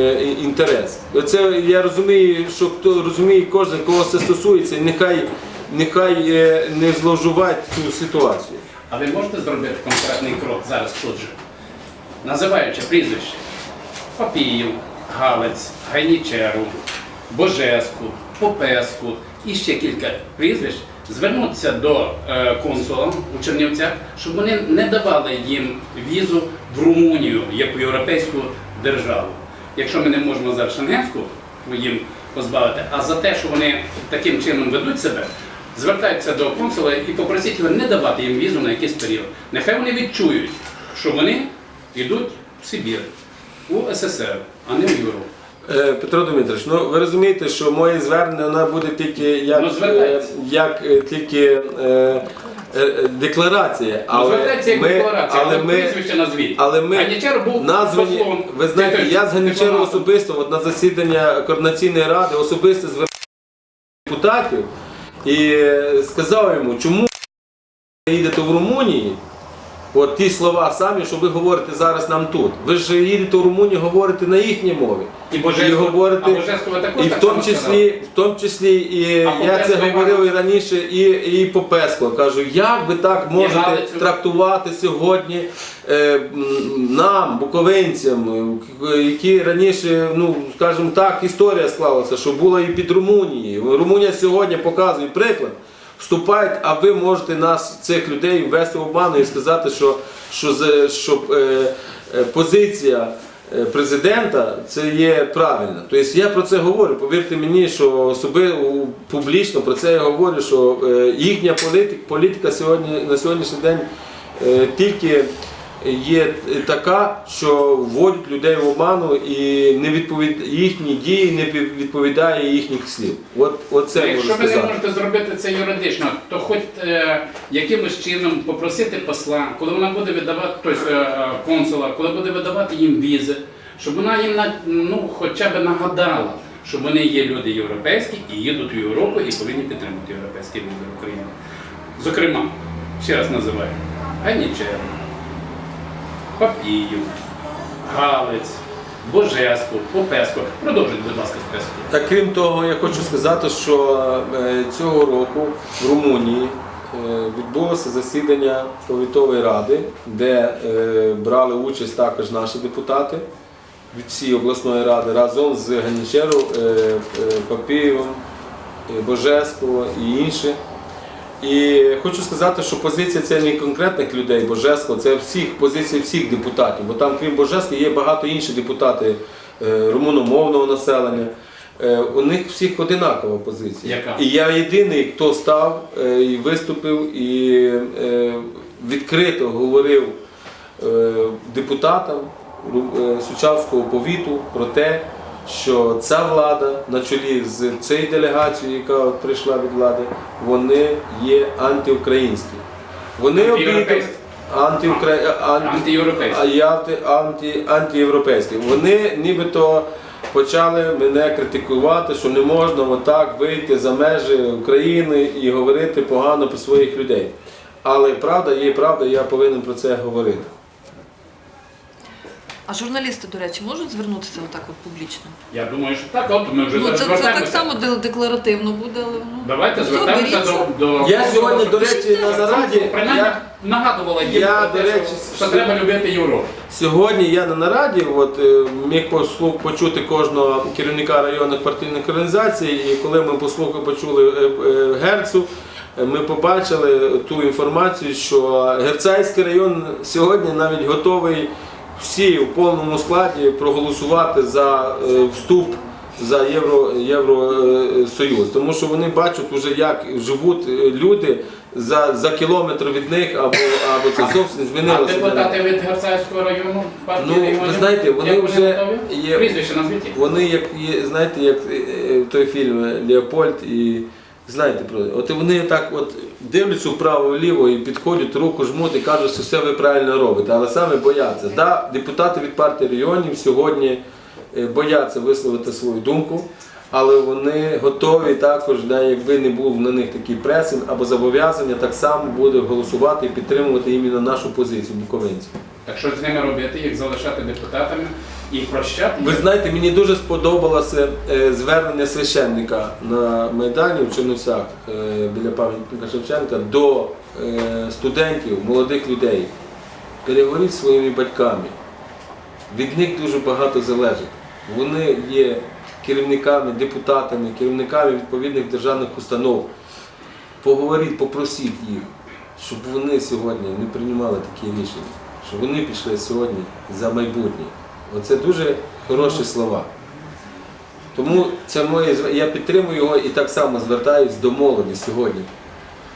е, інтерес. Це я розумію, що хто розуміє кожен, кого це стосується, нехай, нехай е, не зловживають цю ситуацію. А ви можете зробити конкретний крок зараз тут же? Називаючи прізвище Папіїв, Галець, Гайнічеру, Божеску, Попеску і ще кілька прізвищ, звернутися до е, консула у Чернівцях, щоб вони не давали їм візу в Румунію як у європейську державу. Якщо ми не можемо зараз шенгенську їм позбавити, а за те, що вони таким чином ведуть себе, звертаються до консула і попросіть його не давати їм візу на якийсь період. Нехай вони відчують, що вони йдуть в Сибір, у СССР, а не в Європу. Е, Петро Дмитрович, ну ви розумієте, що моє звернення воно буде тільки як, Ну, е, як е, тільки е, е, декларація. Але звертається як ми- декларація, але, ми, прізвище назвіть. але ми Ганічер був названі, послом. ви знаєте, я з Ганічеру дипломатом. особисто от на засідання координаційної ради особисто звернувся депутатів і сказав йому, чому ви їдете в Румунії. От ті слова самі, що ви говорите зараз нам тут. Ви ж їдете в Румунію, говорите на їхній мові. І Божеску- говорите, а Божескова також і в так тому само числі, в тому числі і А я це говорив і раніше, і, і Попеско. Кажу, як ви так можете Галицю. трактувати сьогодні е, м, нам, буковинцям, е, які раніше, ну скажімо так, історія склалася, що була і під Румунією. Румунія сьогодні показує приклад. Вступають, а ви можете нас, цих людей, ввести в обману і сказати, що, що, за- що е, е, позиція президента це є правильно. Тобто я про це говорю. Повірте мені, що особи публічно про це я говорю, що е, їхня політика, політика сьогодні на сьогоднішній день е, тільки є така, що вводять людей в обману і не відповід... їхні дії не відповідає їхніх слів. От, от це Ну, можу Якщо ви не сказати. можете зробити це юридично, то хоч е, якимось чином попросити посла, коли вона буде видавати, тобто е, е, консула, коли буде видавати їм візи, щоб вона їм на- ну, хоча б нагадала, що вони є люди європейські і їдуть в Європу і повинні підтримати європейський вибір України. Зокрема, ще раз називаю Ганічер, Папіїв, Галець, Божеску, Попеско. Продовжуйте, будь ласка, список. Так, крім того, я хочу сказати, що е, цього року в Румунії е, відбулося засідання повітової ради, де е, брали участь також наші депутати від всієї обласної ради разом з Ганічеру, е, Папієвим, Божеско і інші. І хочу сказати, що позиція це не конкретних людей Божеско, це всіх позиція всіх депутатів. Бо там, крім Божеска, є багато інших депутатів е, румуномовного населення. Е, У них всіх одинакова позиція. Яка? І я єдиний, хто став е, і виступив і відкрито говорив депутатам Сучавського повіту про те, що ця влада на чолі з цією делегацією, яка от прийшла від влади, вони є антиукраїнські. Вони Антиєвропейські. анти... Анти... анти... антиєвропейські. Вони нібито почали мене критикувати, що не можна отак вийти за межі України і говорити погано про своїх людей. Але правда є правда, я повинен про це говорити. А журналісти, до речі, можуть звернутися отак от публічно? Я думаю, що так, от ми вже Ну, це, це звертаємося. так само де- декларативно буде, але ну. Давайте все, звертаємося беріться. до, до Я сьогодні, до речі, на нараді. принаймні Я... нагадувала їм Я, про те, до речі, що, що треба любити Європу. Сьогодні я на нараді от, е, міг послух, почути кожного керівника районних партійних організацій, і коли ми послухали, почули е, е, Герцу, е, ми побачили ту інформацію, що Герцайський район сьогодні навіть готовий всі в повному складі проголосувати за е, вступ за Євро, Євросоюз. Тому що вони бачать уже, як живуть е, люди за, за кілометр від них, або, або це зовсім змінилося. них. депутати від Герцайського району партії Ну, ви знаєте, вони як вже є- Прізвище назвіть. їх. Вони як є, знаєте, як е, е, той фільм Леопольд і знаєте про от вони так от дивляться вправо-вліво і підходять, руку жмуть і кажуть, що все ви правильно робите, але саме бояться. Да, депутати від партії регіонів сьогодні е, бояться висловити свою думку. Але вони готові також, да, якби не був на них такий пресинг або зобов'язання, так само буде голосувати і підтримувати іменно нашу позицію буковинців. Так що з ними робити, їх залишати депутатами і прощати? Ви знаєте, мені дуже сподобалося е, звернення священника на Майдані в Чернівцях е, біля пам'ятника Шевченка до е, студентів, молодих людей. Переговоріть зі своїми батьками. Від них дуже багато залежить. Вони є керівниками, депутатами, керівниками відповідних державних установ. Поговоріть, попросіть їх, щоб вони сьогодні не приймали такі рішення, щоб вони пішли сьогодні за майбутнє. Оце дуже хороші слова. Тому це моє я підтримую його і так само звертаюсь до молоді сьогодні.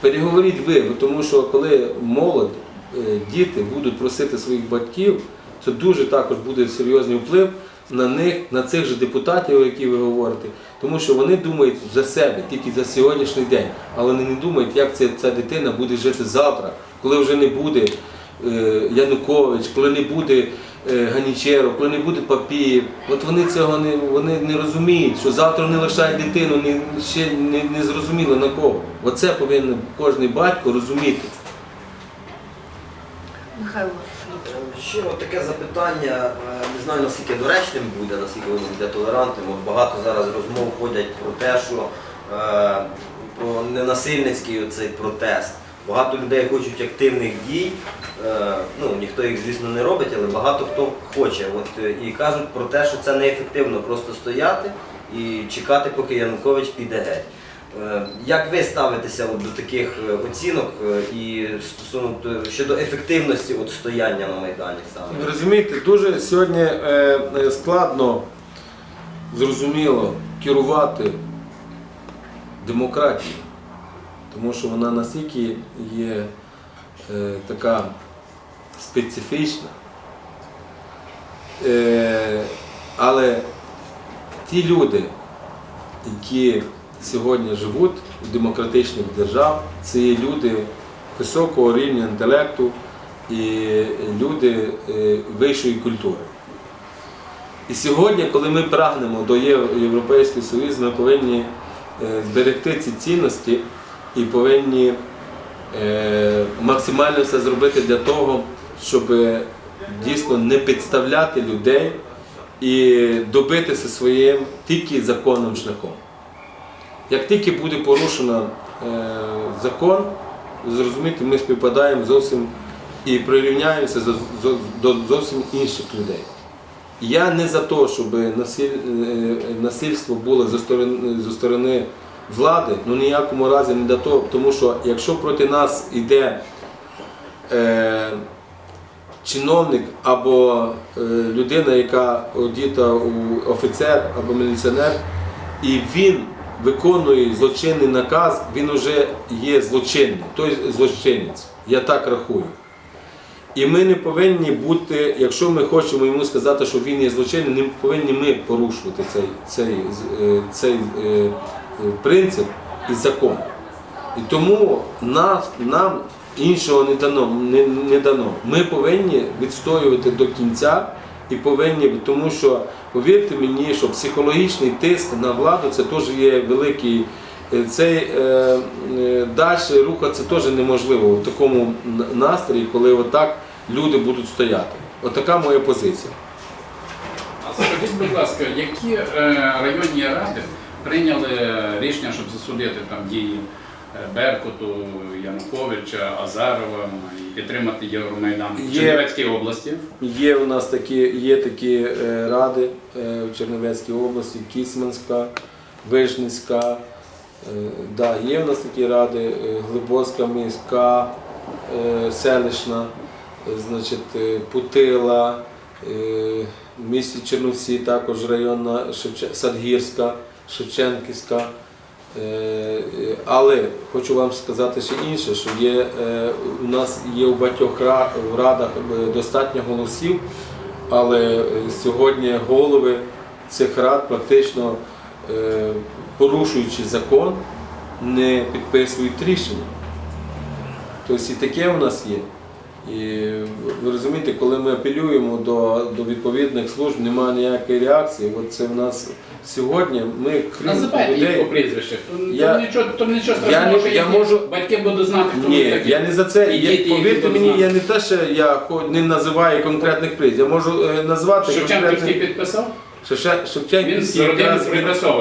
Переговоріть ви, тому що коли молодь, е, діти будуть просити своїх батьків, це дуже також буде серйозний вплив на них, на цих же депутатів, які ви говорите, тому що вони думають за себе, тільки за сьогоднішній день, але вони не думають, як ця, ця дитина буде жити завтра, коли вже не буде Янукович, коли не буде е, Ганічеров, коли не буде Папієв. От вони цього не, вони не розуміють, що завтра вони лишають дитину, не, ще не, не зрозуміло на кого. Оце повинен кожен батько розуміти. Михайло. Ще от таке запитання, е, не знаю наскільки доречним буде, наскільки воно буде толерантним. От багато зараз розмов ходять про те, що е, про ненасильницький цей протест. Багато людей хочуть активних дій. Е, ну ніхто їх, звісно, не робить, але багато хто хоче. От е, і кажуть про те, що це неефективно просто стояти і чекати, поки Янукович піде геть. Е, Як ви ставитеся от до таких оцінок і стосовно щодо ефективності от стояння на Майдані саме? розумієте, дуже сьогодні складно, зрозуміло, керувати демократією, тому що вона настільки є е, така специфічна. Е, але ті люди, які сьогодні живуть в демократичних державах, це люди високого рівня інтелекту і люди е, вищої культури. І сьогодні, коли ми прагнемо до Європейського Союзу, ми повинні е, зберегти ці цінності і повинні е, максимально все зробити для того, щоб дійсно не підставляти людей і добитися своїм тільки законним шляхом. Як тільки буде порушено е, закон, зрозуміти, ми співпадаємо зовсім і прирівняємося до, зовсім інших людей. Я не за те, щоб е, насильство було зі сторони влади, ну ніякому разі не до того, тому що якщо проти нас йде е, чиновник або е, людина, яка одіта у офіцер або міліціонер, і він виконує злочинний наказ, він вже є злочинний, той злочинець. Я так рахую. І ми не повинні бути, якщо ми хочемо йому сказати, що він є злочинний, не повинні ми порушувати цей, цей, е, цей е, принцип і закон. І тому нас, нам іншого не дано, не, не дано. Ми повинні відстоювати до кінця і повинні, тому що повірте мені, що психологічний тиск на владу це теж є великий. е, Цей е, е, далі рухатися теж неможливо в такому настрої, коли отак люди будуть стояти. Отака моя позиція. А скажіть, будь ласка, які е, районні ради прийняли рішення, щоб засудити там дії е, Беркуту, Януковича, Азарова і підтримати Євромайдан в Є. Чернівецькій області? Є у нас такі, є такі е, ради е, в Чернівецькій області, Кісманська, Вижницька. Е, да, є у нас такі ради, е, Глибоцька міська, е, селищна, е, значить, е, Путила, е, в місті Черновці також районна Шевче- Садгірська, Шевченківська. Е, е, Але хочу вам сказати ще інше, що є, е, у нас є у багатьох радах достатньо голосів, але сьогодні голови цих рад практично порушуючи закон, не підписують рішення. Тобто і таке у нас є. І ви розумієте, коли ми апелюємо до, до відповідних служб, немає ніякої реакції. От це в нас сьогодні. Ми крім Називайте їх по прізвищах. Я- то нічого, то нічого страшного, не- що я можу- батьки будуть знати, хто Ні, такі. я не за це. І Я, діти повірте мені, я не те, що я не називаю конкретних приз. Я можу е, назвати Шевченківський конкретних. підписав? Шевче- Шевченківський Він з родини якраз-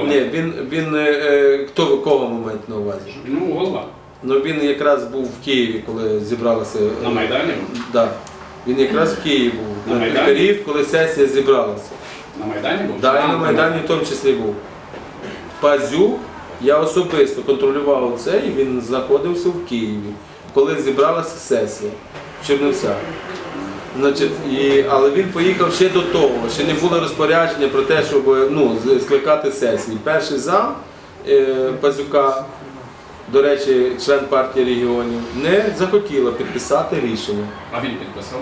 він- Ні, він, він е, е, хто кого момент на увазі? Ну, голова. Ну він якраз був в Києві, коли зібралася. е, На Майдані? Да. Він якраз в Києві був. На Майдані? Коли сесія зібралася. На Майдані був? Да, і на Майдані в тому числі був. Пазюк, я особисто контролював це, і він знаходився в Києві, коли зібралася сесія в Чернівцях. Значить, і, але він поїхав ще до того, ще не було розпорядження про те, щоб ну, скликати сесії. Перший зам е, Пазюка, до речі, член партії регіонів, не захотіла підписати рішення. А він підписав?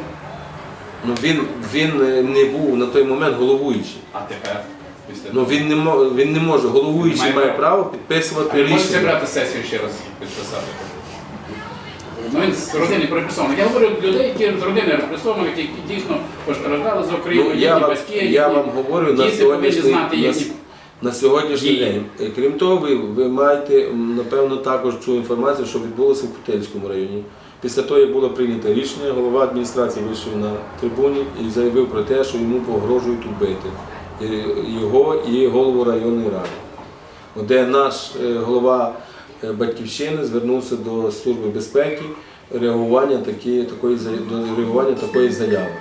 Ну, він, він е, не був на той момент головуючий. А тепер? Після Ну він не мо- він не може. Головуючий Має має право. підписувати А він може рішення. зібрати сесію ще раз підписати? Ну він з родини приписований. Я говорю людей, які з родини репресованих, які дійсно постраждали за Україну, Ну, їхні батьки, я їхні вам говорю на повинні сьогоднішній, знати на, їхні на сьогоднішній день. Е, Крім того, ви, ви маєте напевно також цю інформацію, що відбулося в Путильському районі. Після того, як було прийнято рішення, голова адміністрації вийшов на трибуні і заявив про те, що йому погрожують убити його і голову районної ради. Де наш е, голова е, батьківщини звернувся до Служби безпеки реагування такі, такої, до реагування такої заяви.